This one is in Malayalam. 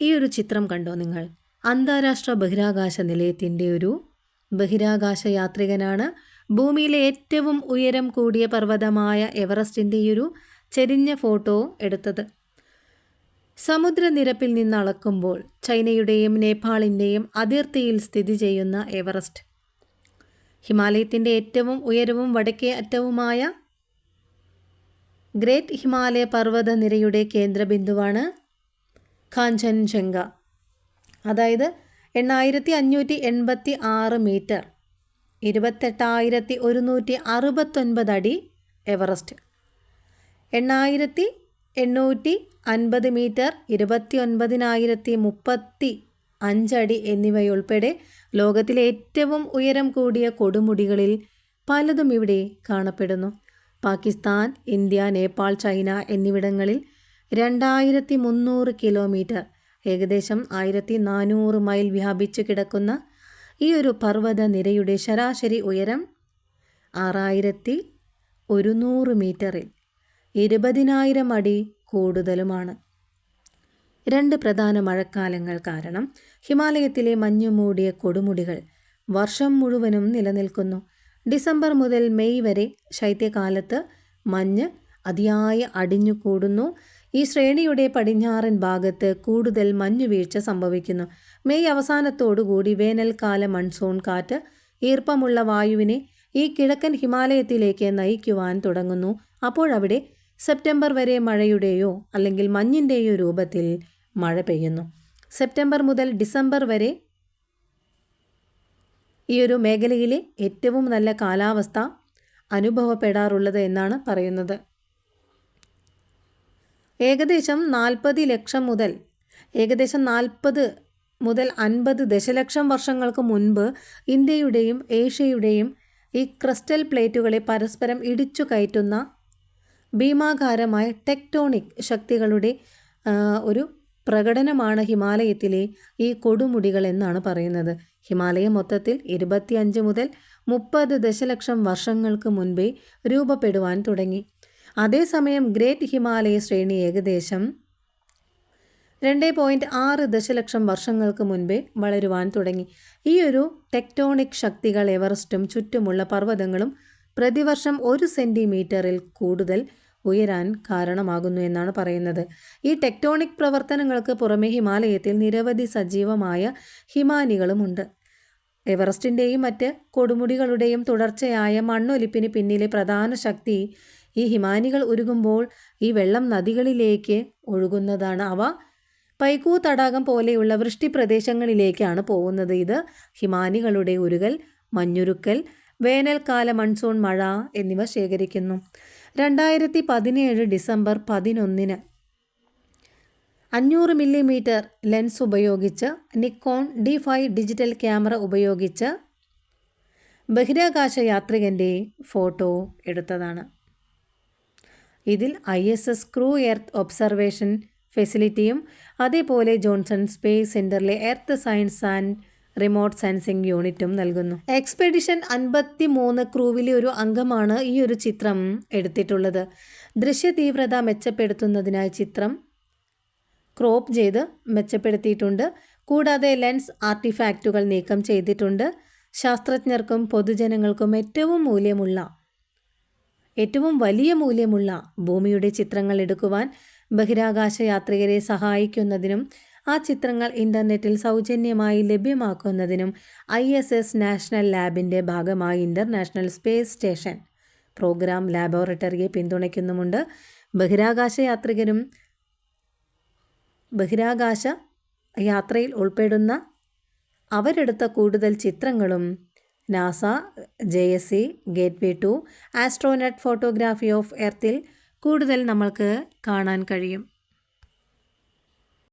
ഈ ഒരു ചിത്രം കണ്ടോ നിങ്ങൾ? അന്താരാഷ്ട്ര ബഹിരാകാശ നിലയത്തിന്റെ ഒരു ബഹിരാകാശ യാത്രികനാണ്. ഭൂമിയിലെ ഏറ്റവും ഉയരം കൂടിയ പർവതമായ എവറസ്റ്റിന്റെ ഒരു ചെരിഞ്ഞ ഫോട്ടോ എടുത്തത്. സമുദ്രനിരപ്പിൽ നിന്ന് അളക്കുമ്പോൾ ചൈനയുടെയും നേപ്പാളിന്റെയും അതിർത്തിയിൽ സ്ഥിതി ചെയ്യുന്ന എവറസ്റ്റ്. ഹിമാലയത്തിന്റെ ഏറ്റവും ഉയരവും വടക്കേ അറ്റവുമായ ഗ്രേറ്റ് ഹിമാലയ പർവത നിരയുടെ കേന്ദ്രബിന്ദുവാണ് കാഞ്ചൻജംഗ. അതായത് എണ്ണായിരത്തി അഞ്ഞൂറ്റി എൺപത്തി ആറ് മീറ്റർ. ഇരുപത്തെട്ടായിരത്തി ഒരുന്നൂറ്റി അറുപത്തൊൻപത് അടി എവറസ്റ്റ്. എണ്ണായിരത്തി എണ്ണൂറ്റി അൻപത് മീറ്റർ ഇരുപത്തി ഒൻപതിനായിരത്തി മുപ്പത്തി അഞ്ചടി എന്നിവയുൾപ്പെടെ ലോകത്തിലെ ഏറ്റവും ഉയരം കൂടിയ കൊടുമുടികളിൽ പലതും ഇവിടെ കാണപ്പെടുന്നു. പാകിസ്ഥാൻ ഇന്ത്യ നേപ്പാൾ ചൈന എന്നിവിടങ്ങളിൽ രണ്ടായിരത്തി മുന്നൂറ് കിലോമീറ്റർ. ഏകദേശം ആയിരത്തി നാനൂറ് മൈൽ വ്യാപിച്ചു കിടക്കുന്ന ഈ ഒരു പർവത നിരയുടെ ശരാശരി ഉയരം ആറായിരത്തി ഒരുന്നൂറ് മീറ്ററിൽ ഇരുപതിനായിരം അടി കൂടുതലുമാണ്. രണ്ട് പ്രധാന മഴക്കാലങ്ങൾ കാരണം ഹിമാലയത്തിലെ മഞ്ഞു മൂടിയ കൊടുമുടികൾ വർഷം മുഴുവനും നിലനിൽക്കുന്നു. ഡിസംബർ മുതൽ മെയ് വരെ ശൈത്യകാലത്ത് മഞ്ഞ് അതിയായ അടിഞ്ഞു കൂടുന്നു ഈ ശ്രേണിയുടെ പടിഞ്ഞാറൻ ഭാഗത്ത് കൂടുതൽ മഞ്ഞുവീഴ്ച സംഭവിക്കുന്നു. മെയ് അവസാനത്തോടുകൂടി വേനൽക്കാല മൺസൂൺ കാറ്റ് ഈർപ്പമുള്ള വായുവിനെ ഈ കിഴക്കൻ ഹിമാലയത്തിലേക്ക് നയിക്കുവാൻ തുടങ്ങുന്നു. അപ്പോഴവിടെ സെപ്റ്റംബർ വരെ മഴയുടെയോ അല്ലെങ്കിൽ മഞ്ഞിന്റെയോ രൂപത്തിൽ മഴ പെയ്യുന്നു. സെപ്റ്റംബർ മുതൽ ഡിസംബർ വരെ ഈ ഒരു മേഖലയിലെ ഏറ്റവും നല്ല കാലാവസ്ഥ അനുഭവപ്പെടാറുള്ളത് എന്നാണ് പറയുന്നത്. ഏകദേശം നാൽപ്പത് ലക്ഷം മുതൽ ഏകദേശം നാൽപ്പത് മുതൽ അൻപത് ദശലക്ഷം വർഷങ്ങൾക്ക് മുൻപ് ഇന്ത്യയുടെയും ഏഷ്യയുടെയും ഈ ക്രിസ്റ്റൽ പ്ലേറ്റുകളെ പരസ്പരം ഇടിച്ചു കയറ്റുന്ന ഭീമാകാരമായ ടെക്ടോണിക് ശക്തികളുടെ ഒരു പ്രകടനമാണ് ഹിമാലയത്തിലെ ഈ കൊടുമുടികൾ എന്നാണ് പറയുന്നത്. ഹിമാലയം മൊത്തത്തിൽ ഇരുപത്തിയഞ്ച് മുതൽ മുപ്പത് ദശലക്ഷം വർഷങ്ങൾക്ക് മുൻപേ രൂപപ്പെടുവാൻ തുടങ്ങി. അതേസമയം ഗ്രേറ്റ് ഹിമാലയ ശ്രേണി ഏകദേശം രണ്ട് പോയിന്റ് ആറ് ദശലക്ഷം വർഷങ്ങൾക്ക് മുൻപേ വളരുവാൻ തുടങ്ങി. ഈ ഒരു ടെക്ടോണിക് ശക്തികൾ എവറസ്റ്റും ചുറ്റുമുള്ള പർവതങ്ങളും പ്രതിവർഷം ഒരു സെന്റിമീറ്ററിൽ കൂടുതൽ ഉയരാൻ കാരണമാകുന്നു എന്നാണ് പറയുന്നത്. ഈ ടെക്ടോണിക് പ്രവർത്തനങ്ങൾക്ക് പുറമെ ഹിമാലയത്തിൽ നിരവധി സജീവമായ ഹിമാനികളുമുണ്ട് എവറസ്റ്റിന്റെയും മറ്റ് കൊടുമുടികളുടെയും തുടർച്ചയായ മണ്ണൊലിപ്പിന് പിന്നിലെ പ്രധാന ശക്തി ഈ ഹിമാനികൾ ഉരുകുമ്പോൾ ഈ വെള്ളം നദികളിലേക്ക് ഒഴുകുന്നതാണ്. അവ പൈക്കൂ തടാകം പോലെയുള്ള വൃഷ്ടി പ്രദേശങ്ങളിലേക്കാണ് പോകുന്നത്. ഇത് ഹിമാനികളുടെ ഉരുകൽ മഞ്ഞുരുക്കൽ വേനൽക്കാല മൺസൂൺ മഴ എന്നിവ ശേഖരിക്കുന്നു. രണ്ടായിരത്തി പതിനേഴ് ഡിസംബർ പതിനൊന്നിന് അഞ്ഞൂറ് മില്ലിമീറ്റർ ലെൻസ് ഉപയോഗിച്ച് Nikon D five digital camera ഉപയോഗിച്ച് ബഹിരാകാശ യാത്രികന്റെ ഫോട്ടോ എടുത്തതാണ്. ഇതിൽ I S S crew earth observation ഫെസിലിറ്റിയും അതേപോലെ ജോൺസൺ സ്പേസ് സെന്ററിലെ earth science and remote sensing യൂണിറ്റും നൽകുന്നു. എക്സ്പെഡിഷൻ അൻപത്തി മൂന്ന് ക്രൂവിലെ ഒരു അംഗമാണ് ഈ ഒരു ചിത്രം എടുത്തിട്ടുള്ളത്. ദൃശ്യ തീവ്രത മെച്ചപ്പെടുത്തുന്നതിനായി ചിത്രം ക്രോപ്പ് ചെയ്ത് മെച്ചപ്പെടുത്തിയിട്ടുണ്ട്. കൂടാതെ ലെൻസ് ആർട്ടിഫാക്റ്റുകൾ നീക്കം ചെയ്തിട്ടുണ്ട്. ശാസ്ത്രജ്ഞർക്കും പൊതുജനങ്ങൾക്കും ഏറ്റവും മൂല്യമുള്ള ഏറ്റവും വലിയ മൂല്യമുള്ള ഭൂമിയുടെ ചിത്രങ്ങൾ എടുക്കുവാൻ ബഹിരാകാശ യാത്രികരെ സഹായിക്കുന്നതിനും ആ ചിത്രങ്ങൾ ഇന്റർനെറ്റിൽ സൗജന്യമായി ലഭ്യമാക്കുന്നതിനും ഐ എസ് എസ് നാഷണൽ ലാബിന്റെ ഭാഗമായി ഇന്റർനാഷണൽ സ്പേസ് സ്റ്റേഷൻ പ്രോഗ്രാം ലാബോറട്ടറിയെ പിന്തുണയ്ക്കുന്നുമുണ്ട്. ബഹിരാകാശ യാത്രികരും ബഹിരാകാശ യാത്രയിൽ ഉൾപ്പെടുന്ന അവരെടുത്ത കൂടുതൽ ചിത്രങ്ങളും NASA J S C gateway to astronaut photography of എർത്തിൽ കൂടുതൽ നമ്മൾക്ക് കാണാൻ കഴിയും.